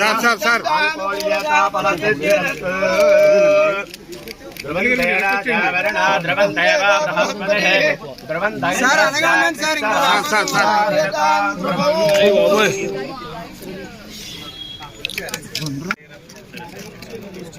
Sir sir sir sir sir sir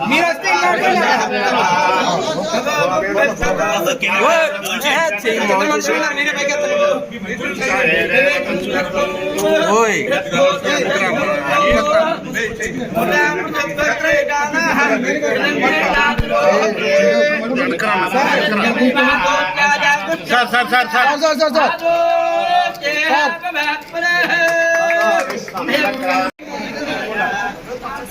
వస్తే sir sir sir sir sir sir sir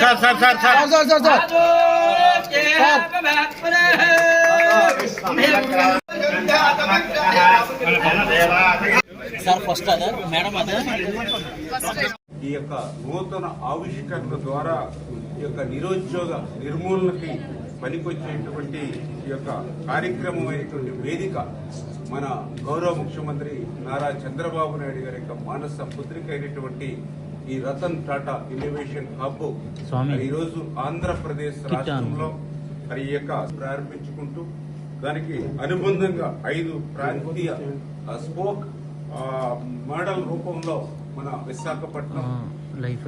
sir sir sir sir sir sir sir sir first అదే madam అదే ఈ యొక్క నూతన ఆవిష్కరణ ద్వారా ఈ యొక్క నిరుద్యోగ నిర్మూలనకి పనికొచ్చేటువంటి ఈ యొక్క కార్యక్రమమైనటువంటి వేదిక మన గౌరవ ముఖ్యమంత్రి నారా చంద్రబాబు నాయుడు గారి యొక్క మానస పుత్రిక అయినటువంటి ఈ రతన్ టాటా ఇన్నోవేషన్ హబ్ ఈరోజు ఆంధ్రప్రదేశ్. రాష్ట్రంలో మరి ఈ యొక్క ప్రారంభించుకుంటూ దానికి అనుబంధంగా ఐదు ప్రాంతీయ స్పోక్ మోడల్ రూపంలో మన విశాఖపట్నం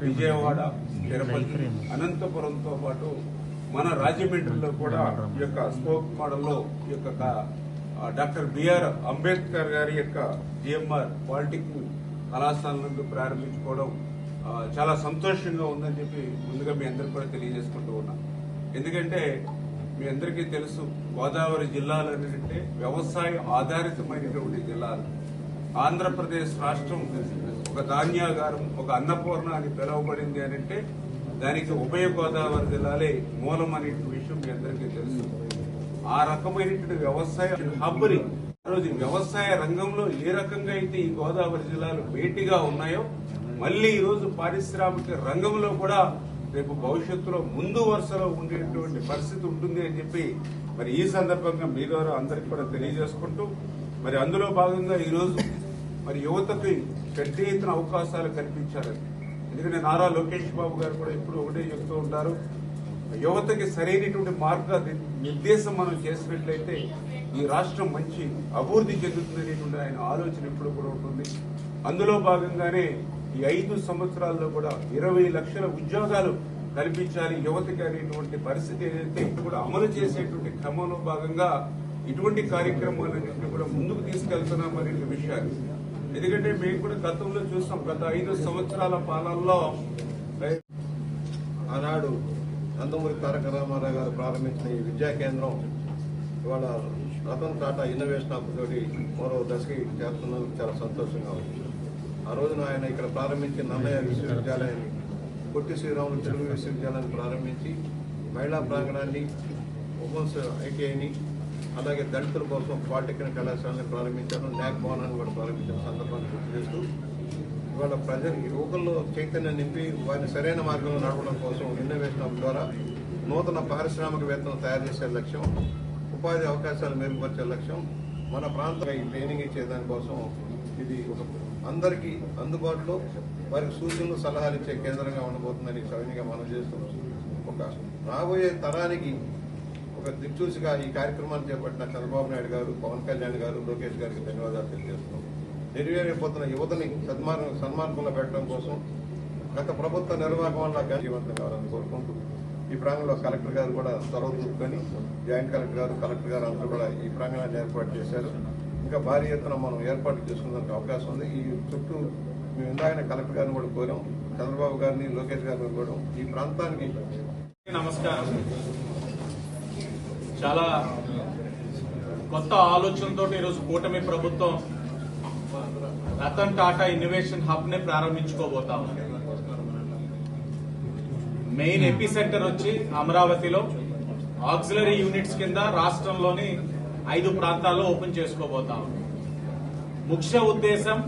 విజయవాడ తిరుపతి. అనంతపురంతో పాటు మన రాజమండ్రిలో కూడా ఈ యొక్క స్పోక్ మోడల్లో ఈ యొక్క డాక్టర్ బిఆర్ అంబేద్కర్ గారి యొక్క జిఎంఆర్ పాలిటెక్నిక్ కళాశాల నుండి ప్రారంభించుకోవడం చాలా సంతోషంగా ఉందని చెప్పి ముందుగా మీ అందరికీ కూడా తెలియజేసుకుంటూ ఉన్నాం. ఎందుకంటే మీ అందరికీ తెలుసు గోదావరి జిల్లాలు అంటే వ్యవసాయ ఆధారితమైనటువంటి జిల్లాలు. ఆంధ్రప్రదేశ్ రాష్ట్రం ఒక ధాన్యాగారం ఒక అన్నపూర్ణ అని పిలువబడింది అని అంటే దానికి ఉభయ గోదావరి జిల్లాలే మూలం అనే విషయం మీ అందరికీ తెలుసు. ఆ రకమైనటువంటి వ్యవసాయ హబ్బుని ఆ రోజు వ్యవసాయ రంగంలో ఏ రకంగా అయితే ఈ గోదావరి జిల్లాలు వేటిగా ఉన్నాయో మళ్ళీ ఈరోజు పారిశ్రామిక రంగంలో కూడా రేపు భవిష్యత్తులో ముందు వరుసలో ఉండేటువంటి పరిస్థితి ఉంటుంది అని చెప్పి మరి ఈ సందర్భంగా మీ అందరికి కూడా తెలియజేసుకుంటూ మరి అందులో భాగంగా ఈరోజు మరి యువతకి పెద్ద ఎత్తున అవకాశాలు కల్పించాలని. ఎందుకంటే నారా లోకేష్ బాబు గారు కూడా ఎప్పుడు ఒకటే చెప్తూ ఉంటారు యువతకి సరైనటువంటి మార్గ నిర్దేశం మనం చేసినట్లయితే ఈ రాష్ట్రం మంచి అభివృద్ధి చెందుతుందనేటువంటి ఆయన ఆలోచన ఎప్పుడు కూడా ఉంటుంది. అందులో భాగంగానే ఈ ఐదు సంవత్సరాల్లో కూడా ఇరవై లక్షల ఉద్యోగాలు కల్పించాలి యువతకి అనేటువంటి పరిస్థితి ఏదైతే కూడా అమలు చేసేటువంటి క్రమంలో భాగంగా ఇటువంటి కార్యక్రమాలన్నింటినీ కూడా ముందుకు తీసుకెళ్తున్నాం అనే విషయాలు. ఎందుకంటే మేము కూడా గతంలో చూస్తాం గత ఐదు సంవత్సరాల పాలనలో ఆనాడు నందమూరి తారక రామారావు గారు ప్రారంభించిన ఈ విద్యా కేంద్రం ఇవాళ రతన్ టాటా ఇన్నోవేషన్ ఆఫ్ తోటి మరో దశకి చేస్తున్నందుకు చాలా సంతోషంగా ఉంది. ఆ రోజున ఆయన ఇక్కడ ప్రారంభించి నన్నయ్య విశ్వవిద్యాలయాన్ని పొట్టి శ్రీరాములు తెలుగు విశ్వవిద్యాలయాన్ని ప్రారంభించి మహిళా ప్రాంగణాన్ని ఉమెన్స్ ఐటీఐని అలాగే దళితుల కోసం పాలిటెక్నిక్ కళాశాలని ప్రారంభించారు న్యాక్ భవనాన్ని కూడా ప్రారంభించిన సందర్భాన్ని గుర్తు చేస్తూ ఇవాళ ప్రజలు యువకుల్లో చైతన్యం నింపి వారిని సరైన మార్గంలో నడవడం కోసం ఇన్నోవేషన్ హబ్ ద్వారా నూతన పారిశ్రామికవేత్తలను తయారు చేసే లక్ష్యం ఉపాధి అవకాశాలు మెరుగుపరిచే లక్ష్యం మన ప్రాంతం ఈ ట్రైనింగ్ ఇచ్చే దానికోసం ఇది ఒక అందరికీ అందుబాటులో వారికి సూచనలు సలహాలు ఇచ్చే కేంద్రంగా ఉండబోతుందని సవినిగా మనం చేస్తున్నాం ఒక రాబోయే తరానికి ఒక దిక్చూసిగా ఈ కార్యక్రమాన్ని చేపట్టిన చంద్రబాబు నాయుడు గారు పవన్ కళ్యాణ్ గారు లోకేష్ గారికి ధన్యవాదాలు తెలియజేస్తున్నాం. నెరవేరైపోతున్న యువతని సన్మార్గం సన్మార్గంలో పెట్టడం కోసం గత ప్రభుత్వ నిర్వాహకం వల్ల జీవంతం కావాలని కోరుకుంటూ ఈ ప్రాంగంలో కలెక్టర్ గారు కూడా చొరవ చూసుకొని జాయింట్ కలెక్టర్ గారు కలెక్టర్ గారు అందరూ కూడా ఈ ప్రాంగణాన్ని ఏర్పాటు చేశారు. ఇంకా భారీ ఎత్తున మనం ఏర్పాటు చేసుకునేందుకు అవకాశం ఉంది. ఈ చుట్టూ మేము ఇందాకనే కలెక్టర్ గారిని కూడా కోరాం. చంద్రబాబు గారిని లోకేష్ గారిని కోరాం. ఈ ప్రాంతానికి నమస్కారం. చాలా కొత్త ఆలోచనతో ఈరోజు కూటమి ప్రభుత్వం రతన్ టాటా ఇన్నోవేషన్ హబ్ని ప్రారంభించుకోబోతా ఉంది. మెయిన్ ఎపి సెంటర్ వచ్చి అమరావతిలో ఆక్సిలరీ యూనిట్స్ కింద రాష్ట్రంలోని ఐదు ప్రాంతాల్లో ఓపెన్ చేసుకోబోతా. ముఖ్య ఉద్దేశం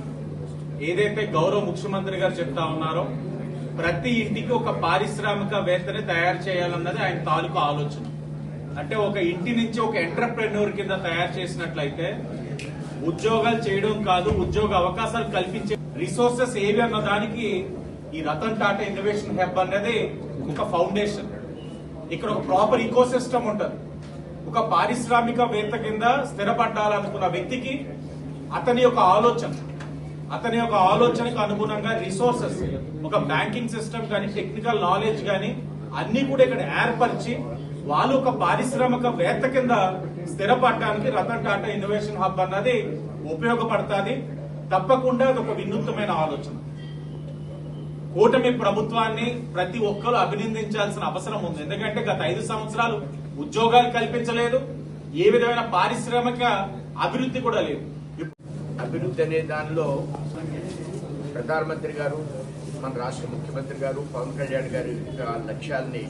ఏదైతే గౌరవ ముఖ్యమంత్రి గారు చెప్తా ఉన్నారో ప్రతి ఇంటికి ఒక పారిశ్రామికవేత్తని తయారు చేయాలన్నది ఆయన తాలూకు ఆలోచన. అంటే ఒక ఇంటి నుంచి ఒక ఎంటర్ప్రెన్యూర్ కింద తయారు చేసినట్లయితే ఉద్యోగాలు చేయడం కాదు ఉద్యోగ అవకాశాలు కల్పించే రిసోర్సెస్ ఏవి అన్న దానికి ఈ రతన్ టాటా ఇన్నోవేషన్ హెబ్ అనేది ఒక ఫౌండేషన్. ఇక్కడ ఒక ప్రాపర్ ఈకో సిస్టమ్ ఉంటుంది. ఒక పారిశ్రామికవేత్త కింద స్థిరపడ్డాలనుకున్న వ్యక్తికి అతని యొక్క ఆలోచన అతని యొక్క ఆలోచనకు అనుగుణంగా రిసోర్సెస్ ఒక బ్యాంకింగ్ సిస్టమ్ కానీ టెక్నికల్ నాలెడ్జ్ కానీ అన్ని కూడా ఇక్కడ ఏర్పరిచి వాళ్ళు ఒక పారిశ్రామికవేత్త కింద స్థిరపడడానికి రతన్ టాటా ఇన్నోవేషన్ హబ్ అన్నది ఉపయోగపడుతుంది. తప్పకుండా అది ఒక వినూత్నమైన ఆలోచన. కూటమి ప్రభుత్వాన్ని ప్రతి ఒక్కరు అభినందించాల్సిన అవసరం ఉంది. ఎందుకంటే గత ఐదు సంవత్సరాలు ఉద్యోగాలు కల్పించలేదు ఏ విధమైన పారిశ్రామిక అభివృద్ధి కూడా లేదు. అభివృద్ధి అనే దానిలో ప్రధానమంత్రి గారు మన రాష్ట్ర ముఖ్యమంత్రి గారు పవన్ కళ్యాణ్ గారి యొక్క లక్ష్యాల్ని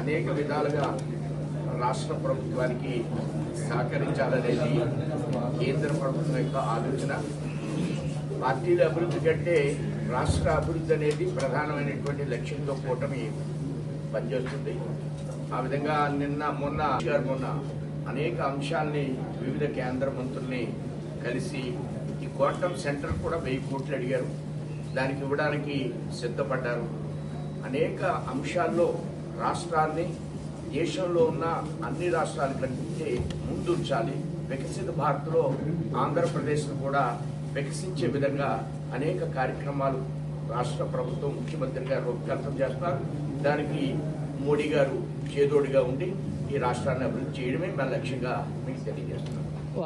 అనేక విధాలుగా రాష్ట్ర ప్రభుత్వానికి సహకరించాలనేది కేంద్ర ప్రభుత్వం యొక్క ఆలోచన. పార్టీల అభివృద్ధి కంటే రాష్ట్ర అభివృద్ధి అనేది ప్రధానమైనటువంటి లక్ష్యంతో కూటమి పనిచేస్తుంది. ఆ విధంగా నిన్న మొన్న గారు మొన్న అనేక అంశాల్ని వివిధ కేంద్ర మంత్రుల్ని కలిసి ఈ కోటం సెంటర్ కూడా వెయ్యి కోట్లు అడిగారు. దానికి ఇవ్వడానికి సిద్ధపడ్డారు. అనేక అంశాల్లో రాష్ట్రాన్ని దేశంలో ఉన్న అన్ని రాష్ట్రాల కంటే ముందుంచాలి. వికసిత భారత్లో ఆంధ్రప్రదేశ్ను కూడా వికసించే విధంగా అనేక కార్యక్రమాలు రాష్ట్ర ప్రభుత్వం ముఖ్యమంత్రి గారు రూపకల్పన చేస్తారు దానికి మోడీ గారు చేదోడిగా ఉండి ఈ రాష్ట్రాన్ని అభివృద్ధి చేయడమే మన లక్ష్యంగా మీకు తెలియజేస్తున్నాం.